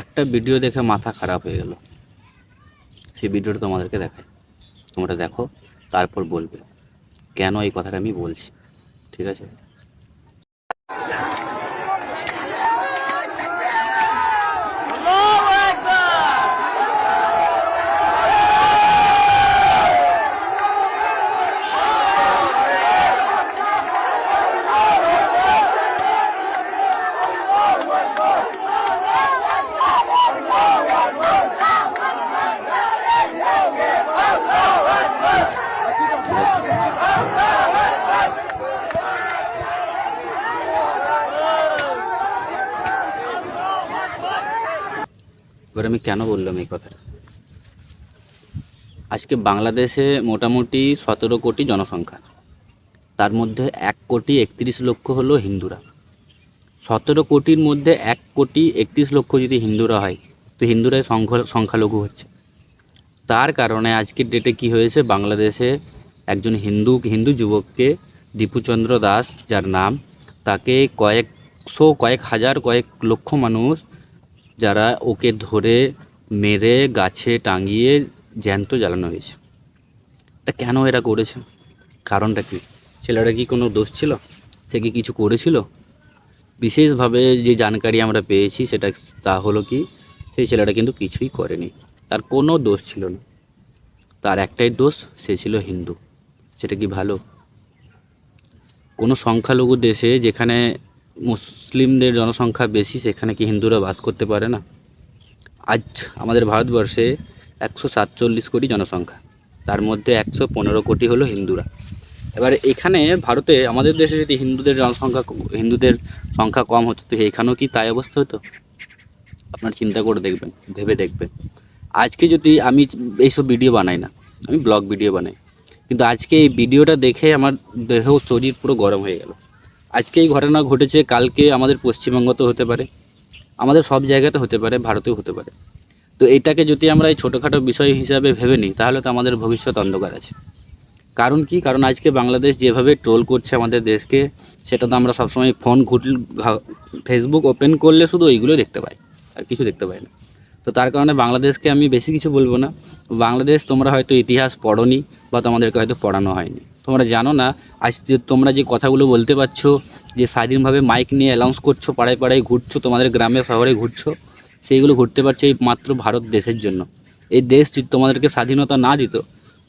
একটা ভিডিও দেখে মাথা খারাপ হয়ে গেল। সেই ভিডিওটা তোমাদেরকে দেখায় তোমরা দেখো, তারপর বলবে, কেন এই কথাটা আমি বলছি? ঠিক আছে? এবার আমি কেন বললাম এই কথাটা? আজকে বাংলাদেশে মোটামুটি সতেরো কোটি জনসংখ্যা। তার মধ্যে এক কোটি একত্রিশ লক্ষ হলো হিন্দুরা। সতেরো কোটির মধ্যে এক কোটি একত্রিশ লক্ষ যদি হিন্দুরা হয়, তো হিন্দুরাই সংখ্যা, সংখ্যালঘু হচ্ছে। তার কারণে আজকের ডেটে কি হয়েছে? বাংলাদেশে একজন হিন্দু হিন্দু যুবককে দীপুচন্দ্র দাস, যার নাম, তাকে কয়েকশো কয়েক হাজার কয়েক লক্ষ মানুষ যারা ওকে ধরে মেরে গাছে টাঙিয়ে জ্যান্ত জ্বালানো হয়েছে। এটা কেন এরা করেছে? কারণটা কি? ছেলেটা কি কোনো দোষ ছিল? সে কি কিছু করেছিল? বিশেষভাবে যে জানকারি আমরা পেয়েছি, সেটা তা হলো কি, সেই ছেলেটা কিন্তু কিছুই করেনি। তার কোনো দোষ ছিল না। তার একটাই দোষ, সে ছিল হিন্দু। সেটা কি ভালো? কোনো সংখ্যালঘু দেশে যেখানে মুসলিমদের জনসংখ্যা বেশি, সেখানে কি হিন্দুরা বাস করতে পারে না? আজ আমাদের ভারতবর্ষে একশো সাতচল্লিশ কোটি জনসংখ্যা, তার মধ্যে একশো পনেরো কোটি হলো হিন্দুরা। এবার এখানে ভারতে আমাদের দেশে যদি হিন্দুদের জনসংখ্যা হিন্দুদের সংখ্যা কম হতো, তো এখানেও কি তাই অবস্থা হতো? আপনার চিন্তা করে দেখবেন, ভেবে দেখবেন। আজকে যদি আমি এইসব ভিডিও বানাই না, আমি ব্লগ ভিডিও বানাই, কিন্তু আজকে এই ভিডিওটা দেখে আমার দেহ, শরীর পুরো গরম হয়ে গেল। আজকে এই ঘটনা ঘটেছে, কালকে আমাদের পশ্চিমবঙ্গতে হতে পারে, আমাদের সব জায়গাতে হতে পারে, ভারতেও হতে পারে। তো এটাকে যদি আমরা এই ছোটোখাটো বিষয় হিসাবে ভেবে নিই, তাহলে তো আমাদের ভবিষ্যৎ অন্ধকার আছে। কারণ কি? কারণ আজকে বাংলাদেশ যেভাবে ট্রোল করছে আমাদের দেশকে, সেটা তো আমরা সবসময় ফোন ঘুটল ফেসবুক ওপেন করলে শুধু ওইগুলো দেখতে পাই, আর কিছু দেখতে পাই না। তো তার কারণে বাংলাদেশকে আমি বেশি কিছু বলব না। বাংলাদেশ তোমরা হয়তো ইতিহাস পড়নি, বা তোমাদেরকে হয়তো পড়ানো হয়নি। তোমরা জানো না, আজ তোমরা যে কথাগুলো বলতে পারছ, যে স্বাধীনভাবে মাইক নিয়ে অ্যানাউন্স করছ, পাড়ায় পাড়ায় ঘুরছো, তোমাদের গ্রামে, শহরে ঘুরছো, সেইগুলো ঘুরতে পারছ এই মাত্র ভারত দেশের জন্য। এই দেশ তোমাদেরকে স্বাধীনতা না দিত,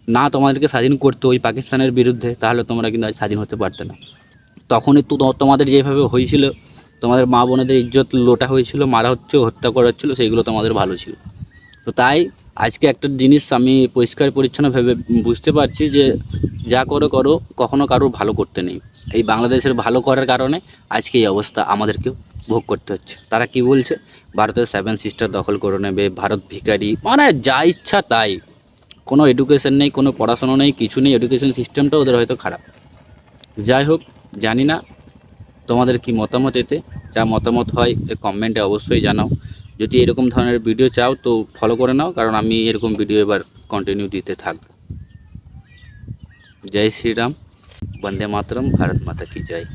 না তোমাদেরকে স্বাধীন করতো ওই পাকিস্তানের বিরুদ্ধে, তাহলে তোমরা কিন্তু আজ স্বাধীন হতে পারতে না। তখনই তো তোমাদের যেভাবে হয়েছিল, তোমাদের মা বোনেদের ইজ্জত, লোটা হয়েছিল, মারা হচ্ছে, হত্যা করা হচ্ছিল, সেইগুলো তোমাদের ভালো ছিল। তো তাই আজকে একটা জিনিস আমি পরিষ্কার পরিচ্ছন্ন ভেবে বুঝতে পারছি যে যা করো করো, কখনো কারোর ভালো করতে নেই। এই বাংলাদেশের ভালো করার কারণে আজকে এই অবস্থা আমাদেরকেও ভোগ করতে হচ্ছে। তারা কি বলছে? ভারতের সেভেন সিস্টার দখল করে নেবে, ভারত ভিখারি মানে যা ইচ্ছা তাই। কোনো এডুকেশন নেই, কোনো পড়াশোনা নেই, কিছু নেই এডুকেশন সিস্টেমটা ওদের হয়তো খারাপ। যাই হোক, জানি না তোমাদের কি মতামত এতে। যা মতামত হয় কমেন্টে অবশ্যই জানাও। যদি এরকম ধরনের ভিডিও চাও তো ফলো করে নাও, কারণ আমি এরকম ভিডিও এবার কন্টিনিউ দিতে থাকব। জয় শ্রীরাম, বন্দে মাতরম, ভারত মাতা কি জয়।